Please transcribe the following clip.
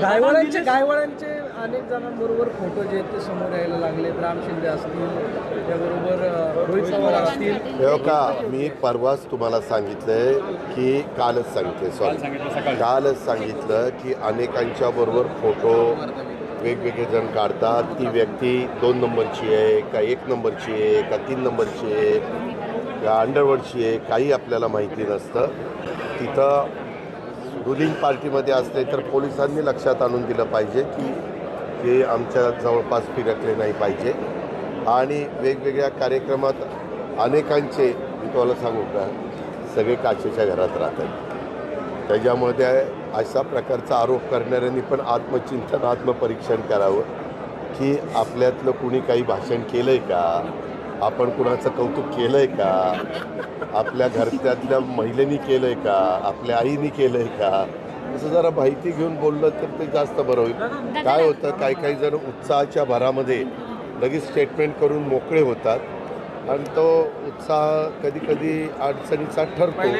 गायवळांचे गायवळांचे अनेक जणांबरोबर फोटो जे आहेत ते समोर यायला लागले. राम शिंदे असतील त्याबरोबर रोहित पवार असतील. हे का? मी परवाच तुम्हाला सांगितलंय की कालच सांगितले सॉरी कालच सांगितलं की अनेकांच्या बरोबर फोटो वेगवेगळे जण काढतात. ती व्यक्ती दोन नंबरची आहे का एक नंबरची आहे का तीन नंबरची आहे का अंडरवर्डची आहे काही आपल्याला माहिती नसतं. तिथं रुलिंग पार्टीमध्ये असले तर पोलिसांनी लक्षात आणून दिलं पाहिजे की ते आमच्या जवळपास फिरकले नाही पाहिजे. आणि वेगवेगळ्या कार्यक्रमात अनेकांचे मी तुम्हाला सांगू का सगळे काचेच्या घरात राहतात त्याच्यामध्ये अशा प्रकारचा आरोप करणाऱ्यांनी पण आत्मचिंतन आत्मपरीक्षण करावं की आपल्यातलं कुणी काही भाषण केलं आहे का? आपण कुणाचं कौतुक केलं आहे का? आपल्या घरच्यातल्या महिलेनी केलं आहे का? आपल्या आईनी केलं आहे का? असं जरा माहिती घेऊन बोललं तर ते जास्त बरं होईल. काय होतं? काही काही जण उत्साहाच्या भरामध्ये लगेच स्टेटमेंट करून मोकळे होतात. आणि तो उत्साह कधी कधी अडचणीचा ठरतो.